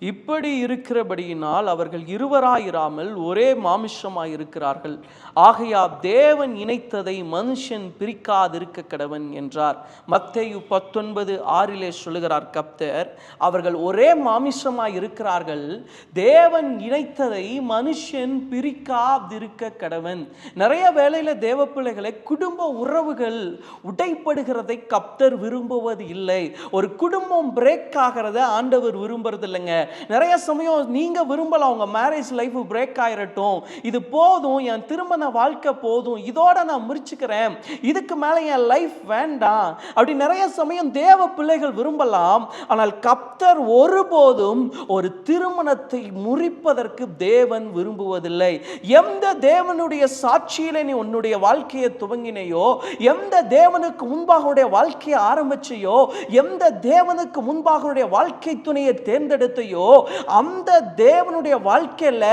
இப்படி இருக்கிறபடியினால் அவர்கள் இருவராயிராமல் ஒரே மாமிஷமாய் இருக்கிறார்கள். ஆகையா தேவன் இணைத்ததை மனுஷன் பிரிக்காதிருக்க கடவன் என்றார். மத்தேயு பத்தொன்பது ஆறிலே சொல்லுகிறார் கப்தர் அவர்கள் ஒரே மாமிஷமாய் இருக்கிறார்கள். தேவன் இணைத்ததை மனுஷன் பிரிக்காதிருக்க கடவன். நிறைய வேளையில தேவ பிள்ளைகளை குடும்ப உறவுகள் உடைப்படுகிறதை கப்தர் விரும்புவது இல்லை ஒரு குடும்பம் பிரேக் ஆகிறத ஆண்டவர் விரும்புறது இல்லைங்க நிறைய சமயம் நீங்க விரும்பலாம் உங்க மேரேஜ் லைஃப் பிரேக் ஆயிரட்டும். இது போதும் என் திருமண வாழ்க்கை போதும். இதோட நான் முறிச்சுக்கிறேன். இதுக்கு மேல என் லைஃப் வேண்டாம். அப்படி நிறைய சமயம் தேவ பிள்ளைகள் விரும்பலாம். ஆனால் கப்தர் ஒருபோதும் ஒரு திருமணத்தை முறிப்பதற்கு தேவன் விரும்புவதில்லை. எந்த தேவனுடைய சாட்சியில நீ உன்னுடைய வாழ்க்கையை துவங்கினையோ எந்த தேவனுக்கு முன்பாக உடைய வாழ்க்கையை ஆரம்பிச்சையோ எந்த தேவனுக்கு முன்பாக வாழ்க்கை துணையை தேர்ந்தெடுத்தையோ அந்த தேவனுடைய வாழ்க்கையில்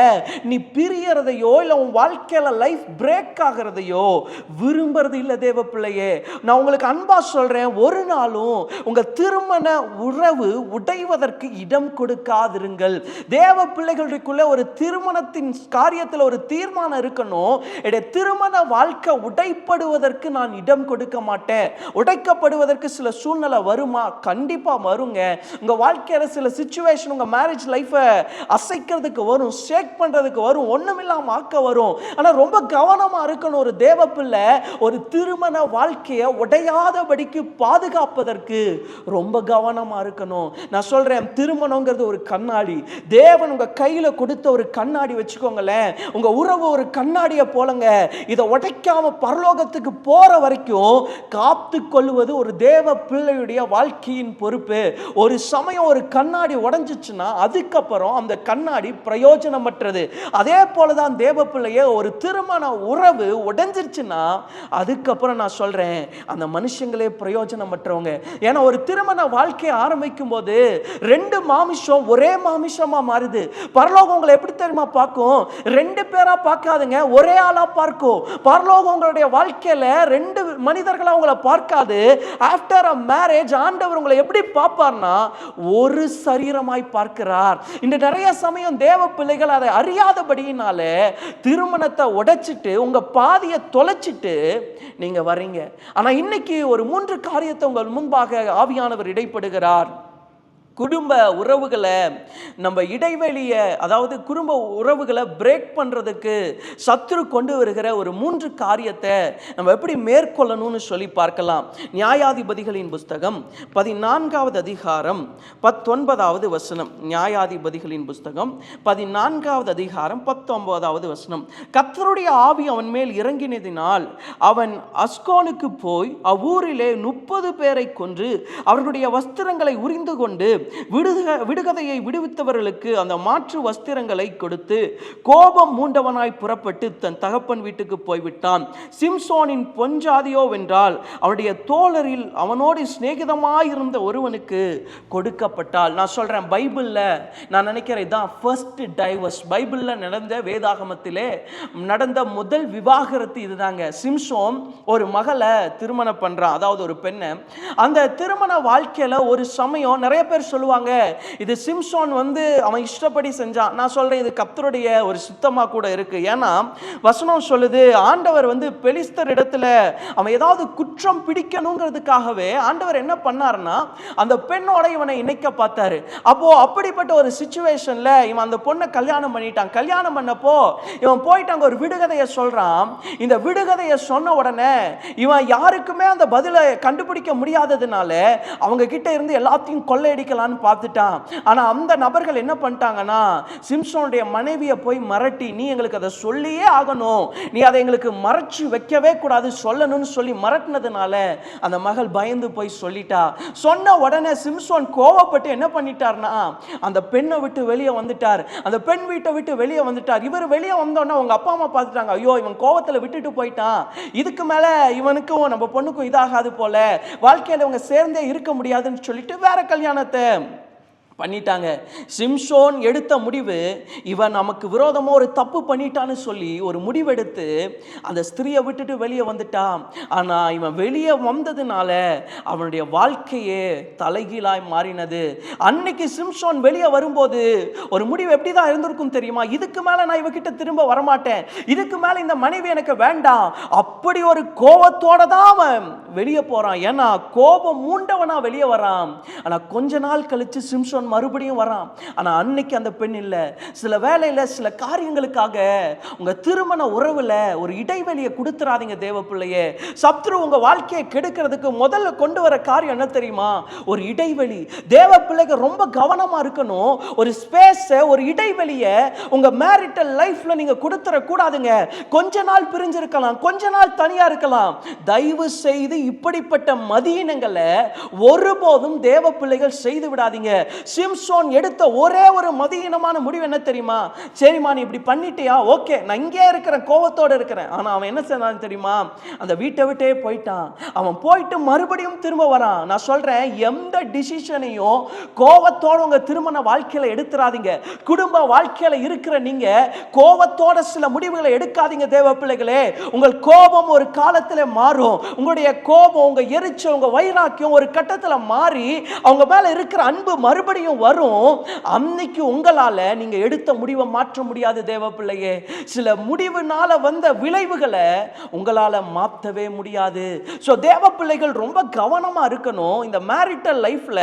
நீ பிரியறதையோ இல்லை உன் வாழ்க்கையில் லைஃப் பிரேக் ஆகிறதையோ விரும்புறது இல்லை தேவ பிள்ளையே. நான் உங்களுக்கு அன்பா சொல்கிறேன் ஒரு நாளும் உங்கள் திருமண உறவு உடைவதற்கு இடம் கொடுக்காதிருங்கள். தேவ பிள்ளைகளுக்குள்ளே ஒரு திருமணத்தின் காரியத்தில் ஒரு தீர்மானம் இருக்கணும். என்னுடைய திருமண வாழ்க்கை உடைப்படுவதற்கு நான் இடம் கொடுக்க மாட்டேன். உடைக்கப்படுவதற்கு சில சூழ்நிலை வருமா? கண்டிப்பாக வருங்க. உங்கள் வாழ்க்கையில் சில சுச்சுவேஷன் உங்கள் மேரேஜ் லைஃபை அசைக்கிறதுக்கு வரும் ஷேக் பண்ணுறதுக்கு வரும் ஒண்ணுமில்லாம ஆக்க வரும். ஆனால் ரொம்ப கவனமாக இருக்கணும் ஒரு தேவ பிள்ளை ஒரு திருமண வாழ்க்கையை உடையாதபடிக்கு பாதுகாப்பதற்கு ரொம்ப கவனமாக இருக்கணும். நான் சொல்கிறேன் திருமணங்கிறது ஒரு கண்ணாடி. தேவன் உங்கள் கையில் கொடுத்த ஒரு கண்ணாடி வச்சுக்கோங்களேன். உங்கள் உறவு ஒரு கண்ணாடியை போலங்க. இதை உடைக்காம பரலோகத்துக்கு போகிற வரைக்கும் காத்து கொள்வது ஒரு தேவ பிள்ளையுடைய வாழ்க்கையின் பொறுப்பு. ஒரு சமயம் ஒரு கண்ணாடி உடஞ்சிச்சுன்னா அதுக்கப்புறம் அந்த கண்ணாடி பிரயோஜனமற்றது. அதே போலதான் தேவ தேவப்பிள்ளையே ஒரு திருமண உறவு உடைஞ்சிருச்சுன்னா அதுக்கப்புறம் நான் சொல்கிறேன் அந்த மனுஷங்களே பிரயோஜனமற்றவங்க. ஏன்னா ஒரு திருமண வாழ்க்கையை ஆரம்பிக்கும் போது ரெண்டு மாமிஷம் ஒரே மாமிஷமாக மாறுது. பரலோகம் உங்களை எப்படி தெரியுமா பார்க்கும்? ரெண்டு பேராக பார்க்காதுங்க ஒரே ஆளாக பார்க்கும். பரலோகம் உங்களுடைய ரெண்டு மனிதர்களா உங்களை பார்க்காது. ஆஃப்டர் அ மேரேஜ் ஆண்டவர் உங்களை எப்படி பார்ப்பார்னா ஒரு சரீரமாய் பார்க்கிறார். இந்த நிறைய சமயம் தேவ பிள்ளைகள் அதை அறியாதபடியினால திருமணத்தை உடைச்சிட்டு உங்க பாதியை தொலைச்சிட்டு நீங்க வர்றீங்க ஆனா இன்னைக்கு ஒரு மூன்று காரியத்தை உங்கள் முன்பாக ஆவியானவர் இடைப்படுகிறார். குடும்ப உறவுகளை நம்ம இடைவெளியை அதாவது குடும்ப உறவுகளை பிரேக் பண்ணுறதுக்கு சத்துரு கொண்டு வருகிற ஒரு மூன்று காரியத்தை நம்ம எப்படி மேற்கொள்ளணும்னு சொல்லி பார்க்கலாம். நியாயாதிபதிகளின் புஸ்தகம் பதினான்காவது அதிகாரம் பத்தொன்பதாவது வசனம். நியாயாதிபதிகளின் புஸ்தகம் பதினான்காவது அதிகாரம் பத்தொன்பதாவது வசனம். கர்த்தருடைய ஆவி அவன் மேல் இறங்கினதினால் அவன் அஸ்கோனுக்கு போய் அவ்வூரிலே முப்பது பேரை கொன்று அவர்களுடைய வஸ்திரங்களை உரிந்து கொண்டு விடுக விடுகதையை விடுவித்தவர்களுக்கு அந்த மாற்று வஸ்திரங்களை கொடுத்து கோபம் மூண்டவனாய் புறப்பட்டு தன் தகப்பன் வீட்டுக்கு போய்விட்டான். சிம்சோனின் பொஞ்சாதியோ வென்றால் அவனுடைய தோழரில் அவனோடு சிநேகிதமாயிருந்த ஒருவனுக்கு கொடுக்கப்பட்டால். நான் சொல்றேன் பைபிள்ல நான் நினைக்கிறேன் இதான் ஃபர்ஸ்ட் டைவர்ஸ் பைபிள்ல நடந்த வேதாகமத்திலே நடந்த முதல் விவாகரத்து இதுதாங்க. சிம்சோன் ஒரு மகளை திருமணம் பண்றான் அதாவது ஒரு பெண்ணை. அந்த திருமண வாழ்க்கையில ஒரு சமயம் நிறைய பேர் சொல்லுவாங்க இது சிம்சோன் வந்து அவன் இஷ்டப்படி செஞ்சான். நான் சொல்றேன் இது கப்தருடைய ஒரு சுத்தமாக கூட இருக்கு. ஏன்னா வசனம் சொல்லுது ஆண்டவர் வந்து பெலிஸ்தர் இடத்துல அவன் ஏதாவது குற்றம் பிடிக்கணுங்கிறதுக்காகவே ஆண்டவர் என்ன பண்ணாருன்னா அந்த பெண்ணோட இவனை இணைக்க பார்த்தாரு. அப்போ அப்படிப்பட்ட ஒரு சுச்சுவேஷன்ல இவன் அந்த பொண்ணை கல்யாணம் பண்ணிட்டான். கல்யாணம் பண்ணப்போ இவன் போயிட்டு அங்கே ஒரு விடுகதையை சொல்கிறான் இந்த விடுகதையை சொன்ன உடனே இவன் யாருக்குமே அந்த பதிலை கண்டுபிடிக்க முடியாததுனால அவங்க கிட்ட இருந்து எல்லாத்தையும் கொள்ளையடிக்கலாம் கொள்ளையடிக்கலான்னு பார்த்துட்டான். ஆனால் அந்த நபர்கள் என்ன பண்ணிட்டாங்கன்னா சிம்சோனுடைய மனைவியை போய் மிரட்டி நீ எங்களுக்கு அதை சொல்லியே ஆகணும். நீ அதை எங்களுக்கு மறைச்சு வைக்கவே கூடாது சொல்லணும்னு சொல்லி மிரட்டினதுனால அந்த மகள் பயந்து போய் சொல்லிட்டா. சொன்ன உடனே சிம்சோன் கோவப்பட்டு என்ன பண்ணிட்டார்னா அந்த பெண்ணை விட்டு வெளியே வந்துட்டார். அந்த பெண் வீட்டை விட்டு வெளியே வந்துட்டார். இவர் வெளியே வந்தோடனே அவங்க அப்பா அம்மா பார்த்துட்டாங்க ஐயோ இவன் கோவத்தில் விட்டுட்டு போயிட்டான். இதுக்கு மேலே இவனுக்கும் நம்ம பொண்ணுக்கும் இதாகாது போல. வாழ்க்கையில் இவங்க சேர்ந்தே இருக்க முடியாதுன்னு சொல்லிட்டு வேற கல்யாணத்தை them. பண்ணிட்டாங்க. சிம்ஷோன் எடுத்த முடிவு இவன் நமக்கு விரோதமா ஒரு தப்பு பண்ணிட்டான்னு சொல்லி ஒரு முடிவெடுத்து அந்த ஸ்திரியை விட்டுட்டு வெளியே வந்துட்டான். ஆனா இவன் வெளியே வந்ததுனால அவனுடைய வாழ்க்கையே தலைகீழாய் மாறினது. அன்னைக்கு சிம்ஷோன் வெளியே வரும்போது ஒரு முடிவு எப்படி தான் இருந்திருக்கும் தெரியுமா? இதுக்கு மேல நான் இவகிட்ட திரும்ப வரமாட்டேன். இதுக்கு மேல இந்த மனைவி எனக்கு வேண்டாம். அப்படி ஒரு கோபத்தோட தான் அவன் வெளியே போறான். ஏன்னா கோபம் மூண்டவனா வெளியே வரான். ஆனா கொஞ்ச நாள் கழிச்சு சிம்சோன் மறுபடியும் வரான். ஆனால் அன்னைக்கு அந்த பெண் இல்லை. சில வேலையில் சில காரியங்களுக்காக உங்கள் திருமண உறவுல ஒரு இடைவெளியை கொடுத்துறாதீங்க தேவ பிள்ளையே சத்ரு உங்க வாழ்க்கையை கெடுக்கிறதுக்கு முதல்ல கொண்டு வர காரியம் என்ன தெரியுமா? ஒரு இடைவெளி. தேவ பிள்ளைக்கு ரொம்ப கவனமா இருக்கணும். ஒரு ஸ்பேஸை ஒரு இடைவெளியை உங்க மேரிட்டல் லைஃப்ல நீங்க கொடுத்துடக்கூடாதுங்க கொஞ்ச நாள் பிரிஞ்சிருக்கலாம். கொஞ்ச நாள் தனியா இருக்கலாம். தயவு செய்து இப்படிப்பட்ட மதியினங்களை ஒருபோதும் தேவ பிள்ளைகள் செய்து விடாதீங்க. சிம்சோன் எடுத்த ஒரே ஒரு மதியினமான முடிவு என்ன தெரியுமா? சரிம்மா நீ இப்படி பண்ணிட்டியா? ஓகே நான் இங்கே இருக்கிறேன் கோவத்தோடு இருக்கிறேன். ஆனால் அவன் என்ன செய்தான் தெரியுமா? அந்த வீட்டை விட்டே போயிட்டான். அவன் போயிட்டு மறுபடியும் திரும்ப வரான். நான் சொல்கிறேன் எந்த டிசிஷனையும் கோவத்தோடு உங்கள் திருமண வாழ்க்கையில் எடுத்துறாதீங்க. குடும்ப வாழ்க்கையில் இருக்கிற நீங்கள் கோவத்தோட சில முடிவுகளை எடுக்காதீங்க தேவ பிள்ளைகளே. உங்கள் கோபம் ஒரு காலத்தில் மாறும். உங்களுடைய கோபம் உங்கள் எரிச்சல் உங்கள் வைராக்கியம் ஒரு கட்டத்தில் மாறி அவங்க மேலே இருக்கிற அன்பு மறுபடியும் வரும். அன்னைக்கு உங்களால நீங்க எடுத்த முடிவை மாற்ற முடியாது தேவ பிள்ளையே சில முடிவுனால வந்த விளைவுகளை உங்களால மாற்றவே முடியாது. ஸோ தேவ பிள்ளைகள் ரொம்ப கவனமா இருக்கணும். இந்த மேரிட்டல் லைஃப்ல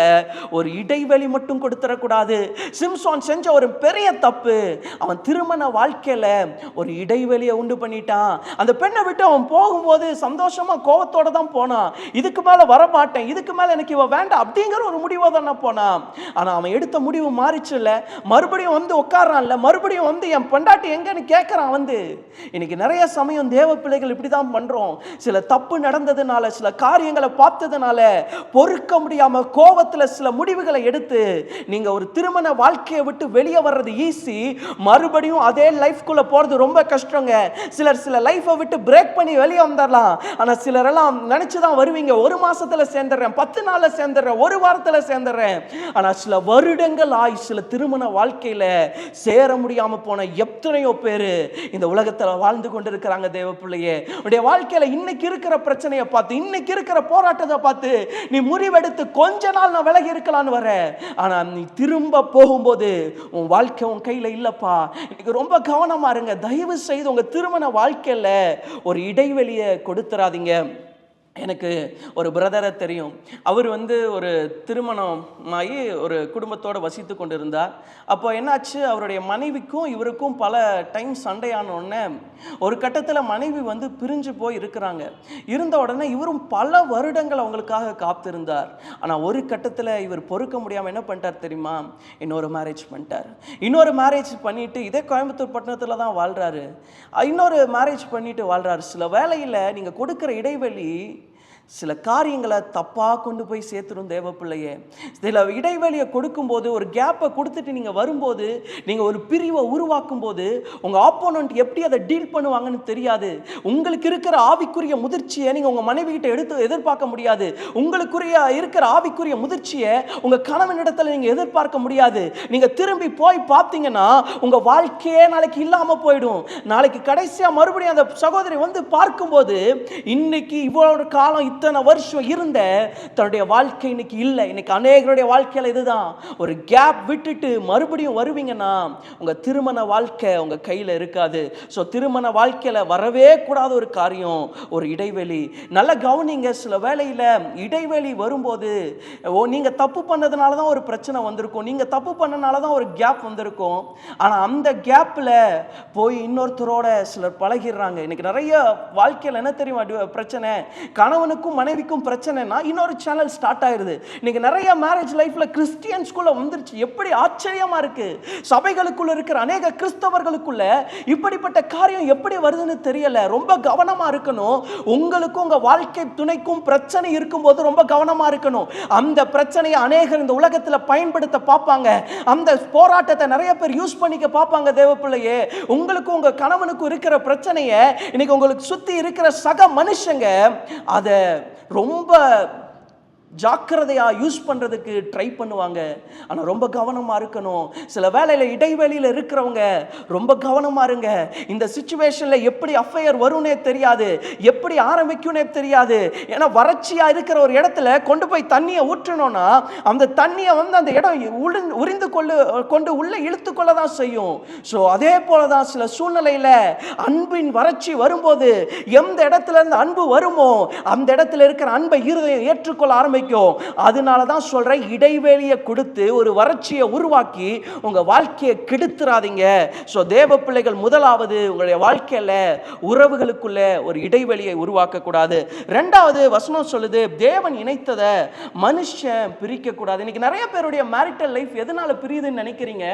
ஒரு இடைவெளி மட்டும் கொடுத்துடக்கூடாது. சிம்சோன் செஞ்ச ஒரு பெரிய தப்பு. அவன் திருமண வாழ்க்கையில ஒரு இடைவெளியை உண்டு பண்ணிட்டான். அந்த பெண்ணை விட்டு அவன் போகும்போது சந்தோஷமா கோவத்தோடு தான் போனான். இதுக்கு மேல வரமாட்டேன். இதுக்கு மேல எனக்கு இவன் வேண்டாம் அப்படிங்கிற ஒரு முடிவை தானே போனான். ஆனால் அவன் எடுத்த முடிவு மாறிச்சுல்ல? மறுபடியும் வந்து உட்காரான்ல மறுபடியும் வந்து என் பொண்டாட்டி எங்கன்னு கேட்குறான் வந்து. இன்னைக்கு நிறைய சமயம் தேவ பிள்ளைகள் இப்படி தான் பண்ணுறோம் சில தப்பு நடந்ததுனால சில காரியங்களை பார்த்ததுனால பொறுக்க முடியாமல் கோபத்தில் சில முடிவுகளை எடுத்து நீங்கள் ஒரு திருமண வாழ்க்கையை விட்டு வெளியே வர்றது ஈஸி மறுபடியும் அதே லைஃப்குள்ளே போகிறது ரொம்ப கஷ்டங்க. சிலர் சில லைஃப்பை விட்டு பிரேக் பண்ணி வெளியே வந்துடலாம் ஆனால் சிலரெல்லாம் நினச்சி தான் வருவீங்க. ஒரு மாதத்தில் சேர்ந்துடுறேன் பத்து நாளில் சேர்ந்துடுறேன் ஒரு வாரத்தில் சேர்ந்துடுறேன் ஆனால் சில வருடங்கள் ஆய் சில திருமண வாழ்க்கையில் சேர முடியாமல் போன எத்தனையோ பேர் இந்த உலகத்தில் வாழ்ந்து கொண்டிருக்கிறாங்க தேவ பிள்ளையே உடைய வாழ்க்கையில் இன்னைக்கு இருக்கிற பிரச்சனையை பார்த்து இன்னைக்கு இருக்கிற போராட்டத்தை பார்த்து நீ முறிவெடுத்து கொஞ்ச நாள் நான் விலகி இருக்கலாம்னு வர ஆனால் நீ திரும்ப போகும்போது உன் வாழ்க்கை உன் கையில் இல்லைப்பா. இன்னைக்கு ரொம்ப கவனமா இருங்க. தயவு செய்து உங்கள் திருமண வாழ்க்கையில் ஒரு இடைவெளியை கொடுத்துறாதீங்க. எனக்கு ஒரு பிரதரை தெரியும். அவர் வந்து ஒரு திருமணமாகி ஒரு குடும்பத்தோடு வசித்து கொண்டிருந்தார். அப்போ என்னாச்சு? அவருடைய மனைவிக்கும் இவருக்கும் பல டைம் சண்டையான உடனே ஒரு கட்டத்தில் மனைவி வந்து பிரிஞ்சு போய் இருக்கிறாங்க. இருந்த உடனே இவரும் பல வருடங்கள் அவங்களுக்காக காத்திருந்தார். ஆனால் ஒரு கட்டத்தில் இவர் பொறுக்க முடியாமல் என்ன பண்ணிட்டார் தெரியுமா? இன்னொரு மேரேஜ் பண்ணிட்டார். இன்னொரு மேரேஜ் பண்ணிவிட்டு இதே கோயம்புத்தூர் பட்டணத்தில் தான் வாழ்கிறாரு இன்னொரு மேரேஜ் பண்ணிவிட்டு வாழ்கிறாரு சில வேலையில் நீங்கள் கொடுக்குற இடைவெளி சில காரியங்களை தப்பாக கொண்டு போய் சேர்த்துடும் தேவ பிள்ளையே சில இடைவெளியை கொடுக்கும்போது ஒரு கேப்பை கொடுத்துட்டு நீங்கள் வரும்போது நீங்கள் ஒரு பிரிவை உருவாக்கும் போது உங்கள் ஆப்போனண்ட் எப்படி அதை டீல் பண்ணுவாங்கன்னு தெரியாது. உங்களுக்கு இருக்கிற ஆவிக்குரிய முதிர்ச்சியை நீங்கள் உங்கள் மனைவி கிட்ட எடுத்து எதிர்பார்க்க முடியாது. உங்களுக்குரிய இருக்கிற ஆவிக்குரிய முதிர்ச்சியை உங்கள் கணவன் இடத்துல நீங்கள் எதிர்பார்க்க முடியாது. நீங்கள் திரும்பி போய் பார்த்தீங்கன்னா உங்கள் வாழ்க்கையே நாளைக்கு இல்லாமல் போயிடும். நாளைக்கு கடைசியாக மறுபடியும் அந்த சகோதரி வந்து பார்க்கும்போது இன்னைக்கு இவ்வளோ காலம் இத்தனை வருஷம் இருந்த தன்னுடைய வாழ்க்கை இன்னைக்கு இல்லை. இன்னைக்கு அநேகருடைய வாழ்க்கையில் இதுதான். ஒரு கேப் விட்டுட்டு மறுபடியும் வருவீங்கன்னா உங்கள் திருமண வாழ்க்கை உங்கள் கையில் இருக்காது. ஸோ திருமண வாழ்க்கையில் வரவே கூடாத ஒரு காரியம் ஒரு இடைவெளி. நல்ல கவனிங்க சில வேலையில் இடைவெளி வரும்போது ஓ நீங்கள் தப்பு பண்ணதுனால தான் ஒரு பிரச்சனை வந்திருக்கும். நீங்கள் தப்பு பண்ணனால தான் ஒரு கேப் வந்திருக்கும். ஆனால் அந்த கேப்பில் போய் இன்னொருத்தரோட சிலர் பழகிடுறாங்க. இன்னைக்கு நிறைய வாழ்க்கையில் என்ன தெரியும் பிரச்சனை? கணவனுக்கு கணவனுக்கும் மனைவிக்கும் பிரச்சனைனா இன்னொரு சேனல் ஸ்டார்ட் ஆயிருது. இன்னைக்கு நிறைய மேரேஜ் லைஃப்ல கிறிஸ்டியன்ஸ்குள்ள வந்துருச்சு. எப்படி ஆச்சரியமா இருக்கு. சபைகளுக்குள்ள இருக்கிற அநேக கிறிஸ்தவர்களுக்குள்ள இப்படிப்பட்ட காரியம் எப்படி வருதுன்னு தெரியல. ரொம்ப கவனமா இருக்கணும். உங்களுக்கும் உங்க வாழ்க்கை துணைக்கும் பிரச்சனை இருக்கும்போது ரொம்ப கவனமா இருக்கணும். அந்த பிரச்சனையை அநேகர் இந்த உலகத்துல பயன்படுத்த பார்ப்பாங்க. அந்த போராட்டத்தை நிறைய பேர் யூஸ் பண்ணிக்க பார்ப்பாங்க தேவப்பிள்ளையே. உங்களுக்கும் உங்க கணவனுக்கும் இருக்கிற பிரச்சனையை இன்னைக்கு உங்களுக்கு சுத்தி இருக்கிற சக மனுஷங்க அதை ரொம்ப ஜாக்கிரதையாக யூஸ் பண்ணுறதுக்கு ட்ரை பண்ணுவாங்க. ஆனால் ரொம்ப கவனமாக இருக்கணும். சில வேலையில் இடைவெளியில் இருக்கிறவங்க ரொம்ப கவனமாக இருங்க. இந்த சுச்சுவேஷனில் எப்படி அஃபையர் வரும்னே தெரியாது. எப்படி ஆரம்பிக்கும்னே தெரியாது. ஏன்னா வறட்சியாக இருக்கிற ஒரு இடத்துல கொண்டு போய் தண்ணியை ஊற்றணும்னா அந்த தண்ணியை வந்து அந்த இடம் உளிந்து- உறிந்து கொள்ளு கொண்டு உள்ளே இழுத்து கொள்ள தான் செய்யும். ஸோ அதே போல தான் சில சூழ்நிலையில் அன்பின் வறட்சி வரும்போது எந்த இடத்துல இருந்து அன்பு வருமோ அந்த இடத்துல இருக்கிற அன்பை இருதயம் ஏற்றுக்கொள்ள ஆரம்பிக்கும். அதனால தான் சொல்றேன் இடைவெளியை கொடுத்து ஒரு வறட்சியை உருவாக்கி உங்க வாழ்க்கையை கெடுத்துறாதீங்க. ஸோ தேவ பிள்ளைகள் முதலாவது உங்களுடைய வாழ்க்கையில உறவுகளுக்குள்ள ஒரு இடைவெளியை உருவாக்கக்கூடாது. ரெண்டாவது வசனம் சொல்லுது தேவன் இணைத்ததை மனுஷன் பிரிக்கக்கூடாது. இன்னைக்கு நிறைய பேருடைய மேரிட்டல் லைஃப் எதனால பிரியுதுன்னு நினைக்கிறீங்க?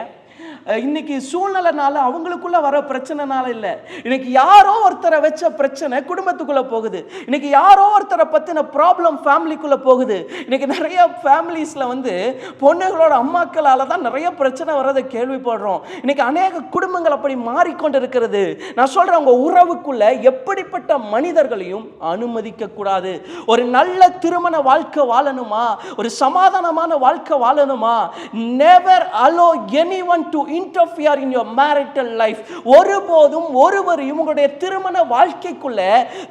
இன்னைக்கு சூழ்நிலைனால அவங்களுக்குள்ள வர பிரச்சனைனால இல்லை. இன்னைக்கு யாரோ ஒருத்தரை வச்ச பிரச்சனை குடும்பத்துக்குள்ள போகுது. இன்னைக்கு யாரோ ஒருத்தரை பத்தின ப்ராப்ளம் ஃபேமிலிக்குள்ள போகுது. இன்னைக்கு நிறைய ஃபேமிலிஸ்ல வந்து பொண்ணுகளோட அம்மாக்களால தான் நிறைய பிரச்சனை வர்றதை கேள்விப்படுறோம். இன்னைக்கு அநேக குடும்பங்கள் அப்படி மாறிக்கொண்டு இருக்கிறது நான் சொல்றேன் உங்க உறவுக்குள்ள எப்படிப்பட்ட மனிதர்களையும் அனுமதிக்க கூடாது. ஒரு நல்ல திருமண வாழ்க்கை வாழணுமா? ஒரு சமாதானமான வாழ்க்கை வாழணுமா? Never allow any one to interfere in your marital life ஒருபோதும் ஒருவரையும் உங்களுடைய திருமண வாழ்க்கைக்குள்ள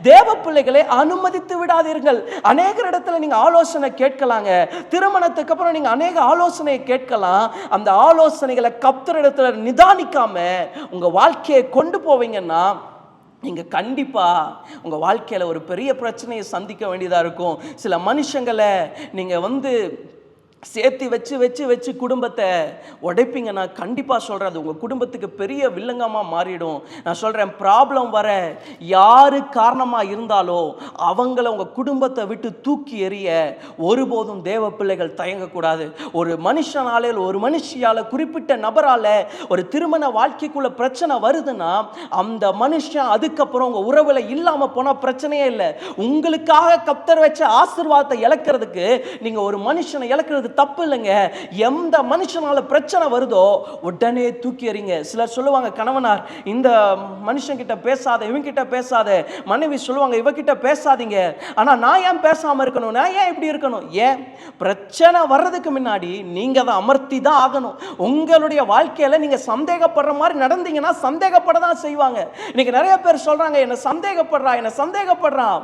தேவ பிள்ளைகளை அனுமதித்து விடாதீர்கள். அநேக இடத்துல நீங்க ஆலோசனை கேட்கலாங்க. திருமணத்துக்கு அப்புறம் நீங்க அநேக ஆலோசனையை கேட்கலாம். அந்த ஆலோசனைகளை கப்தர் இடத்துல நிதானிக்காம உங்க வாழ்க்கையை கொண்டு போவீங்கன்னா நீங்கள் கண்டிப்பாக உங்கள் வாழ்க்கையில் ஒரு பெரிய பிரச்சனையை சந்திக்க வேண்டியதாக இருக்கும். சில மனுஷங்களை நீங்கள் வந்து சேர்த்து வச்சு வச்சு வச்சு குடும்பத்தை உடைப்பீங்க. நான் கண்டிப்பாக சொல்கிறேன் அது உங்கள் குடும்பத்துக்கு பெரிய வில்லங்கமாக மாறிடும். நான் சொல்கிறேன் ப்ராப்ளம் வர யார் காரணமாக இருந்தாலோ அவங்கள உங்கள் குடும்பத்தை விட்டு தூக்கி எறிய ஒருபோதும் தேவ பிள்ளைகள் தயங்கக்கூடாது. ஒரு மனுஷனாலே ஒரு மனுஷியால் குறிப்பிட்ட நபரால் ஒரு திருமண வாழ்க்கைக்குள்ள பிரச்சனை வருதுன்னா அந்த மனுஷன் அதுக்கப்புறம் உங்கள் உறவில் இல்லாமல் போனால் பிரச்சனையே இல்லை. உங்களுக்காக கப்தர் வச்ச ஆசிர்வாதத்தை இழக்கிறதுக்கு நீங்கள் ஒரு மனுஷனை இழக்கிறது தப்பு இல்லைங்க. எந்த மனுஷனால் பிரச்சனை வருதோ உடனே தூக்கி எறிங்க. சிலர் சொல்லுவாங்க கணவனார் இந்த மனுஷங்கிட்ட பேசாத இவங்கிட்ட பேசாத. மனைவி சொல்லுவாங்க இவகிட்ட பேசாதீங்க. ஆனால் நான் ஏன் பேசாமல் இருக்கணும்? நான் ஏன் இப்படி இருக்கணும்? ஏன்? பிரச்சனை வர்றதுக்கு முன்னாடி நீங்கள் அதை அமர்த்தி தான் ஆகணும். உங்களுடைய வாழ்க்கையில் நீங்கள் சந்தேகப்படுற மாதிரி நடந்தீங்கன்னா சந்தேகப்பட தான் செய்வாங்க. இன்னைக்கு நிறைய பேர் சொல்கிறாங்க என்ன சந்தேகப்படுறா என்ன சந்தேகப்படுறான்.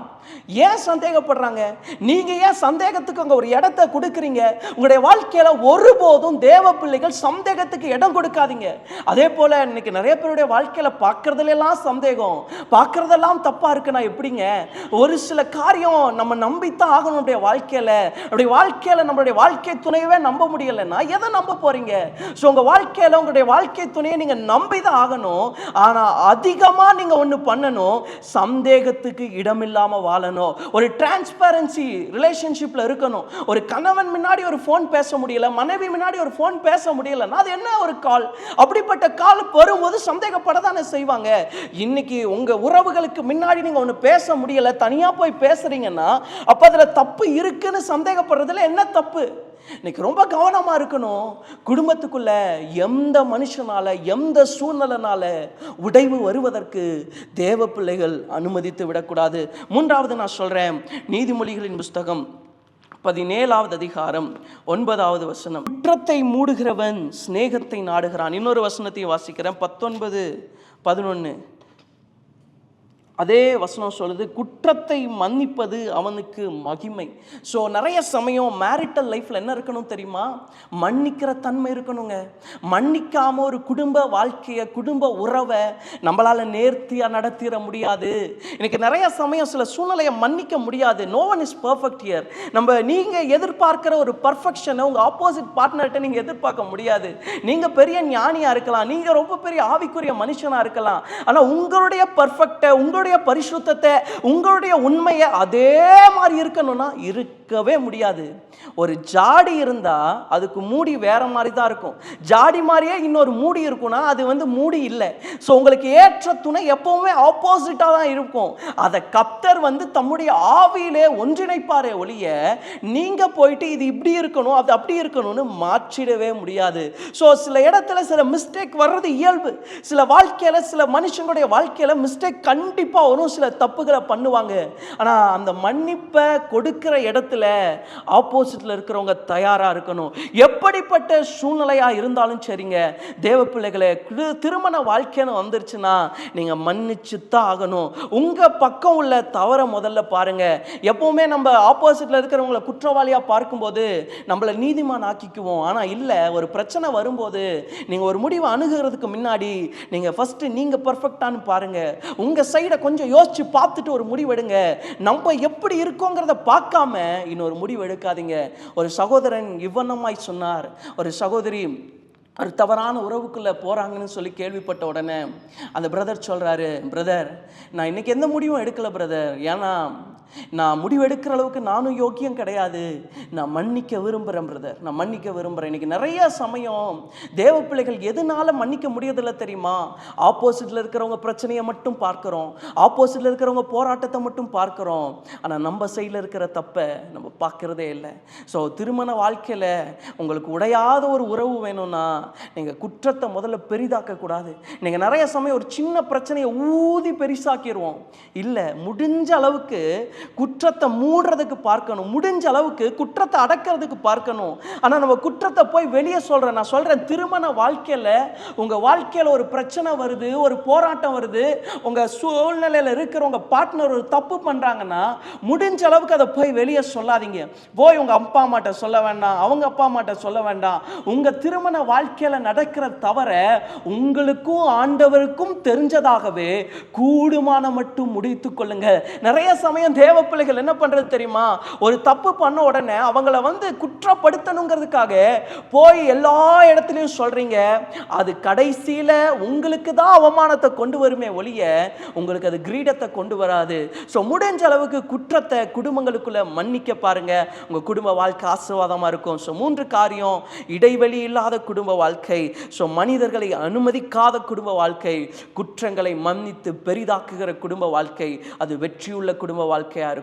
ஏன் சந்தேகப்படுறாங்க? நீங்கள் ஏன் சந்தேகத்துக்கு அங்கே ஒரு இடத்த கொடுக்குறீங்க? உங்களுடைய வாழ்க்கையில் ஒருபோதும் தேவ பிள்ளைகள் சந்தேகத்துக்கு இடம் கொடுக்காதீங்க. அதே போல் இன்னைக்கு நிறைய பேருடைய வாழ்க்கையில் பார்க்குறதுலாம் சந்தேகம். சந்தேகம் தப்பாக இருக்கு நான் எப்படிங்க? ஒரு சில காரியம் நம்ம நம்பித்தான் ஆகணும் நம்முடைய வாழ்க்கையில். நம்முடைய வாழ்க்கையில் நம்மளுடைய வாழ்க்கை துணையவே நம்ப முடியலைன்னா எதை நம்ப போகிறீங்க ஸோ உங்கள் வாழ்க்கையில் உங்களுடைய வாழ்க்கை துணையை நீங்கள் நம்பி தான் ஆகணும். ஆனால் அதிகமாக நீங்கள் ஒன்று பண்ணணும் சந்தேகத்துக்கு இடமில்லாமல் வாழணும். ஒரு டிரான்ஸ்பரன்சி ரிலேஷன்ஷிப்பில் இருக்கணும். ஒரு கணவன் முன்னாடி ஒரு ஃபோன் பேச முடியல மனைவி முன்னாடி ஒரு ஃபோன் பேச முடியலன்னா அது என்ன ஒரு கால்? அப்படிப்பட்ட கால் வரும்போது சந்தேகப்பட தானே செய்வாங்க. இன்னைக்கு உங்க உறவுகளுக்கு முன்னாடி நீங்க ஒன்று பேச முடியல தனியா போய் பேசுறீங்கன்னா அப்போ அதுல தப்பு இருக்குன்னு சந்தேகப்படுறதுல என்ன தப்பு? இன்னைக்கு ரொம்ப கவனமா இருக்கணும். குடும்பத்துக்குள்ள எந்த மனுஷனால எந்த சூழ்நிலைனால உடைவு வருவதற்கு தேவ பிள்ளைகள் அனுமதித்து விடக்கூடாது. மூன்றாவது நான் சொல்றேன் நீதிமொழிகளின் புஸ்தகம் பதினேழாவது அதிகாரம் ஒன்பதாவது வசனம். குற்றத்தை மூடுகிறவன் சிநேகத்தை நாடுகிறான். இன்னொரு வசனத்தை வாசிக்கிறேன். பத்தொன்பது பதினொன்று அதே வசனம் சொல்லுது குற்றத்தை மன்னிப்பது அவனுக்கு மகிமை. ஸோ நிறைய சமயம் மேரிட்டல் லைஃப்பில் என்ன இருக்கணும் தெரியுமா? மன்னிக்கிற தன்மை இருக்கணுங்க. மன்னிக்காமல் ஒரு குடும்ப வாழ்க்கையை குடும்ப உறவை நம்மளால் நேர்த்தியாக நடத்திட முடியாது. இன்றைக்கி நிறைய சமயம் சில சூழ்நிலையை மன்னிக்க முடியாது. No one is perfect year நம்ம நீங்கள் எதிர்பார்க்கிற ஒரு பர்ஃபெக்ஷனை உங்கள் ஆப்போசிட் பார்ட்னர்கிட்ட நீங்கள் எதிர்பார்க்க முடியாது. நீங்கள் பெரிய ஞானியாக இருக்கலாம். நீங்கள் ரொம்ப பெரிய ஆவிக்குரிய மனுஷனாக இருக்கலாம். ஆனால் உங்களுடைய பர்ஃபெக்டை உங்களுடைய பரிசுத்தத்தை உங்களுடைய உண்மையை அதே மாதிரி இருக்கணும்னா இருக்கவே முடியாது. ஒரு ஜாடி இருந்தால் அதுக்கு மூடி வேற மாதிரி தான் இருக்கும். ஜாடி மாதிரியே இன்னொரு மூடி இருக்கும்னா அது வந்து மூடி இல்லை. ஸோ உங்களுக்கு ஏற்ற துணை எப்பவுமே ஆப்போசிட்டாக தான் இருக்கும். அதை கப்தர் வந்து தம்முடைய ஆவியிலே ஒன்றிணைப்பாரே ஒழிய நீங்கள் போயிட்டு இது இப்படி இருக்கணும் அது அப்படி இருக்கணும்னு மாற்றிடவே முடியாது. ஸோ சில இடத்துல சில மிஸ்டேக் வர்றது இயல்பு. சில வாழ்க்கையில் சில மனுஷங்களுடைய வாழ்க்கையில் மிஸ்டேக் கண்டிப்பாக கண்டிப்பாக ஒரு சில தப்புகளை பண்ணுவாங்க. ஆனால் அந்த மன்னிப்பை கொடுக்கிற இடத்துல ஆப்போசிட்டில் இருக்கிறவங்க தயாராக இருக்கணும். எப்படிப்பட்ட சூழ்நிலையாக இருந்தாலும் சரிங்க. தேவ பிள்ளைகளை திருமண வாழ்க்கைன்னு வந்துருச்சுன்னா நீங்கள் மன்னிச்சு தான் ஆகணும். உங்கள் பக்கம் உள்ள தவறை முதல்ல பாருங்க. எப்போவுமே நம்ம ஆப்போசிட்டில் இருக்கிறவங்கள குற்றவாளியாக பார்க்கும்போது நம்மளை நீதிமான் ஆக்கிக்குவோம். ஆனால் இல்லை ஒரு பிரச்சனை வரும்போது நீங்கள் ஒரு முடிவை அணுகிறதுக்கு முன்னாடி நீங்கள் ஃபஸ்ட்டு நீங்கள் பர்ஃபெக்டானு பாருங்கள் உங்கள் சைடை கொஞ்சம் யோசிச்சு பார்த்துட்டு ஒரு முடிவெடுங்க. நம்ம எப்படி இருக்கோங்கிறத பார்க்காம இன்னொரு முடிவு எடுக்காதீங்க. ஒரு சகோதரன் இவ்வனமாய் சொன்னார். ஒரு சகோதரி ஒரு தவறான உறவுக்குள்ளே போகிறாங்கன்னு சொல்லி கேள்விப்பட்ட உடனே அந்த பிரதர் சொல்கிறாரு பிரதர் நான் இன்னைக்கு எந்த முடிவும் எடுக்கலை பிரதர் ஏன்னா நான் முடிவு எடுக்கிற அளவுக்கு நானும் யோக்கியம் கிடையாது. நான் மன்னிக்க விரும்புகிறேன் பிரதர் நான் மன்னிக்க விரும்புகிறேன் இன்றைக்கி நிறைய சமயம் தேவ பிள்ளைகள் எதனால மன்னிக்க முடியதில்லை தெரியுமா? ஆப்போசிட்டில் இருக்கிறவங்க பிரச்சனையை மட்டும் பார்க்குறோம். ஆப்போசிட்டில் இருக்கிறவங்க போராட்டத்தை மட்டும் பார்க்குறோம். ஆனால் நம்ம சைடில் இருக்கிற தப்பை நம்ம பார்க்குறதே இல்லை. ஸோ திருமண வாழ்க்கையில் உங்களுக்கு உடையாத ஒரு உறவு வேணும்னா நீங்கள் குற்றத்தை முதல்ல பெரிதாக்கக்கூடாது. நீங்கள் நிறைய சமயம் ஒரு சின்ன பிரச்சனையை ஊதி பெரிசாக்கிடுவோம் இல்லை முடிஞ்ச அளவுக்கு குற்றத்தை மூடுறதுக்கு பார்க்கணும். முடிஞ்ச அளவுக்கு குற்றத்தை அடக்கிறதுக்கு பார்க்கணும். ஆனால் நம்ம குற்றத்தை போய் வெளியே சொல்கிறேன் நான் சொல்கிறேன் திருமண வாழ்க்கையில் உங்கள் வாழ்க்கையில் ஒரு பிரச்சனை வருது ஒரு போராட்டம் வருது உங்கள் சூழ்நிலையில் இருக்கிற உங்கள் பார்ட்னர் ஒரு தப்பு பண்ணுறாங்கன்னா முடிஞ்ச அளவுக்கு அதை போய் வெளியே சொல்லாதீங்க. போய் உங்கள் அப்பா அம்மாட்ட சொல்ல வேண்டாம் அவங்க அப்பா அம்மாட்ட சொல்ல வேண்டாம். உங்கள் திருமண வாழ்க்கை வாழ்க்கையில் நடக்கிற தவற உங்களுக்கும் ஆண்டவருக்கும் தெரிஞ்சதாகவே கூடுமான மட்டும் முடித்து கொள்ளுங்க. நிறைய சமயம் தேவ பிள்ளைகள் என்ன பண்றது தெரியுமா? ஒரு தப்பு பண்ண உடனே அவங்கள வந்து குற்றப்படுத்தணுங்கிறதுக்காக போய் எல்லா இடத்துலையும் சொல்றீங்க. அது கடைசியில உங்களுக்கு தான் அவமானத்தை கொண்டு வருமே ஒழிய உங்களுக்கு அது கிரீடத்தை கொண்டு வராது. ஸோ முடிஞ்ச அளவுக்கு குற்றத்தை குடும்பங்களுக்குள்ள மன்னிக்க பாருங்க. உங்க குடும்ப வாழ்க்கை ஆசீர்வாதமா இருக்கும். ஸோ மூன்று காரியம் இடைவெளி இல்லாத குடும்ப வாழ்க்கை. ஸோ மனிதர்களை அனுமதிக்காத குடும்ப வாழ்க்கை. குற்றங்களை மன்னித்து பெரிதாக்குகிற குடும்ப வாழ்க்கை. அது வெற்றியுள்ள குடும்ப வாழ்க்கையாக இருக்கும்.